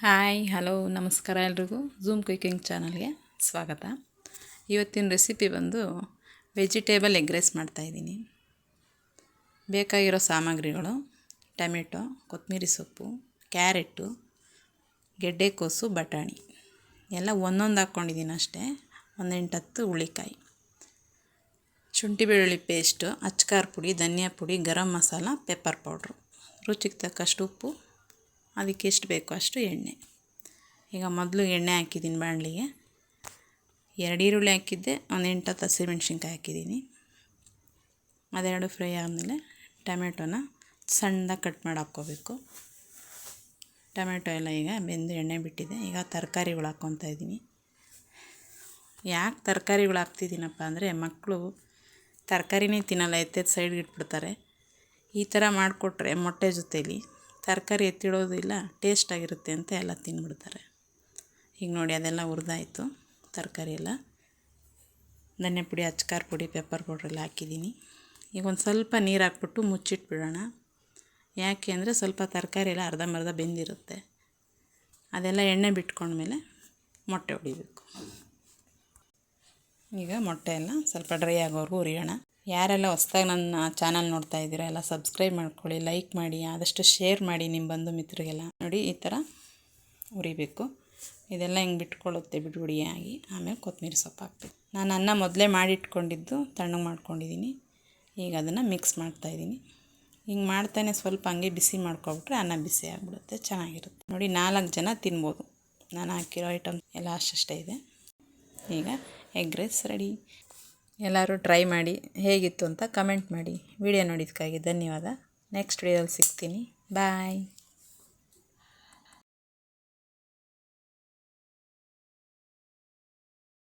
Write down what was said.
Hi, hello, ನಮಸ್ಕಾರ ಎಲ್ರಿಗೂ. Zoom cooking ಚಾನಲ್ಗೆ ಸ್ವಾಗತ. ಇವತ್ತಿನ ರೆಸಿಪಿ ಬಂದು ವೆಜಿಟೇಬಲ್ ಎಗ್ ರೈಸ್ ಮಾಡ್ತಾಯಿದ್ದೀನಿ ಬೇಕಾಗಿರೋ ಸಾಮಗ್ರಿಗಳು, ಟೊಮೆಟೊ, ಕೊತ್ತಂಬರಿ ಸೊಪ್ಪು, ಕ್ಯಾರೆಟು, ಗೆಡ್ಡೆಕೋಸು, ಬಟಾಣಿ. ಎಲ್ಲ ಒಂದೊಂದು ಹಾಕ್ಕೊಂಡಿದ್ದೀನಿ ಅಷ್ಟೇ. ಒಂದೆಂಟು ಹತ್ತು ಹುಳಿಕಾಯಿ. ಶುಂಠಿ ಬೆಳ್ಳುಳ್ಳಿ ಪೇಸ್ಟು ಅಚ್ಕಾರ ಪುಡಿ, ಧನಿಯಾ ಪುಡಿ, ಗರಂ ಮಸಾಲ ಪೆಪ್ಪರ್ ಪೌಡ್ರು ರುಚಿಗೆ ತಕ್ಕಷ್ಟು ಉಪ್ಪು ಅದಕ್ಕೆ ಎಷ್ಟು ಬೇಕೋ ಅಷ್ಟು ಎಣ್ಣೆ. ಈಗ ಮೊದಲು ಎಣ್ಣೆ ಹಾಕಿದ್ದೀನಿ ಬಾಣಲಿಗೆ. ಎರಡು ಈರುಳ್ಳಿ ಹಾಕಿದ್ದೆ, ಒಂದು ಎಂಟತ್ತು ಹಸಿಮೆಣ್ಸಿನ್ಕಾಯಿ ಹಾಕಿದ್ದೀನಿ. ಅದೆರಡು ಫ್ರೈ ಆದಮೇಲೆ ಟೊಮೆಟೊನ ಸಣ್ಣದಾಗಿ ಕಟ್ ಮಾಡಿ ಹಾಕ್ಕೋಬೇಕು. ಟೊಮೆಟೊ ಎಲ್ಲ ಈಗ ಬೆಂದು ಎಣ್ಣೆ ಬಿಟ್ಟಿದೆ. ಈಗ ತರಕಾರಿಗಳು ಹಾಕ್ಕೊತಾ ಇದ್ದೀನಿ. ಯಾಕೆ ತರಕಾರಿಗಳು ಹಾಕ್ತಿದ್ದೀನಪ್ಪ ಅಂದರೆ ಮಕ್ಕಳು ತರಕಾರಿನೇ ತಿನ್ನಲ್ಲ, ಎತ್ತೆತ್ತು ಸೈಡ್ಗೆ ಇಟ್ಬಿಡ್ತಾರೆ. ಈ ಥರ ಮಾಡಿಕೊಟ್ರೆ ಮೊಟ್ಟೆ ಜೊತೇಲಿ ತರಕಾರಿ ಎತ್ತಿಡೋದಿಲ್ಲ ಟೇಸ್ಟಾಗಿರುತ್ತೆ ಅಂತ ಎಲ್ಲ ತಿಂದ್ಬಿಡ್ತಾರೆ. ಈಗ ನೋಡಿ, ಅದೆಲ್ಲ ಹುರಿದಾಯಿತು, ತರಕಾರಿ ಎಲ್ಲ. ಧನ್ಯ ಪುಡಿ, ಅಚ್ಕಾರ ಪುಡಿ ಪೆಪ್ಪರ್ ಪೌಡ್ರೆಲ್ಲ ಹಾಕಿದ್ದೀನಿ. ಈಗ ಒಂದು ಸ್ವಲ್ಪ ನೀರು ಹಾಕ್ಬಿಟ್ಟು ಮುಚ್ಚಿಟ್ಬಿಡೋಣ. ಯಾಕೆ ಅಂದರೆ ಸ್ವಲ್ಪ ತರಕಾರಿ ಎಲ್ಲ ಅರ್ಧಂಬರ್ಧ ಬೆಂದಿರುತ್ತೆ. ಅದೆಲ್ಲ ಎಣ್ಣೆ ಬಿಟ್ಕೊಂಡ್ಮೇಲೆ ಮೊಟ್ಟೆ ಹೊಡಿಬೇಕು. ಈಗ ಮೊಟ್ಟೆ ಎಲ್ಲ ಸ್ವಲ್ಪ ಡ್ರೈ ಆಗೋವರೆಗೂ ಹುರಿಯೋಣ. ಯಾರೆಲ್ಲ ಹೊಸ್ದಾಗಿ ನನ್ನ ಚಾನಲ್ ನೋಡ್ತಾ ಇದ್ದೀರಾ ಎಲ್ಲ ಸಬ್ಸ್ಕ್ರೈಬ್ ಮಾಡ್ಕೊಳ್ಳಿ, ಲೈಕ್ ಮಾಡಿ, ಆದಷ್ಟು ಶೇರ್ ಮಾಡಿ ನಿಮ್ಮ ಬಂಧು ಮಿತ್ರರಿಗೆಲ್ಲ. ನೋಡಿ, ಈ ಥರ ಉರಿಬೇಕು. ಇದೆಲ್ಲ ಹಿಂಗೆ ಬಿಟ್ಕೊಳ್ಳುತ್ತೆ ಬಿಡುಗಡಿಯಾಗಿ. ಆಮೇಲೆ ಕೊತ್ತಂಬರಿ ಸೊಪ್ಪು ಹಾಕ್ಬೇಕು. ನಾನು ಅನ್ನ ಮೊದಲೇ ಮಾಡಿಟ್ಕೊಂಡಿದ್ದು ತಣ್ಣಗೆ ಮಾಡ್ಕೊಂಡಿದ್ದೀನಿ. ಈಗ ಅದನ್ನು ಮಿಕ್ಸ್ ಮಾಡ್ತಾಯಿದ್ದೀನಿ ಹಿಂಗೆ ಮಾಡ್ತಾನೆ ಸ್ವಲ್ಪ ಹಂಗೆ ಬಿಸಿ ಮಾಡ್ಕೊಬಿಟ್ರೆ ಅನ್ನ ಬಿಸಿ ಆಗಿಬಿಡುತ್ತೆ, ಚೆನ್ನಾಗಿರುತ್ತೆ. ನೋಡಿ, ನಾಲ್ಕು ಜನ ತಿನ್ಬೋದು. ನಾನು ಹಾಕಿರೋ ಐಟಮ್ ಎಲ್ಲ ಅಷ್ಟಷ್ಟೇ ಇದೆ. ಈಗ ಎಗ್ ರೈಸ್ ರೆಡಿ. ಎಲ್ಲರೂ ಟ್ರೈ ಮಾಡಿ ಹೇಗಿತ್ತು ಅಂತ ಕಮೆಂಟ್ ಮಾಡಿ. ವಿಡಿಯೋ ನೋಡಿದ್ದಕ್ಕಾಗಿ ಧನ್ಯವಾದ. ನೆಕ್ಸ್ಟ್ ವಿಡಿಯೋದಲ್ಲಿ ಸಿಗ್ತೀನಿ. ಬಾಯ್.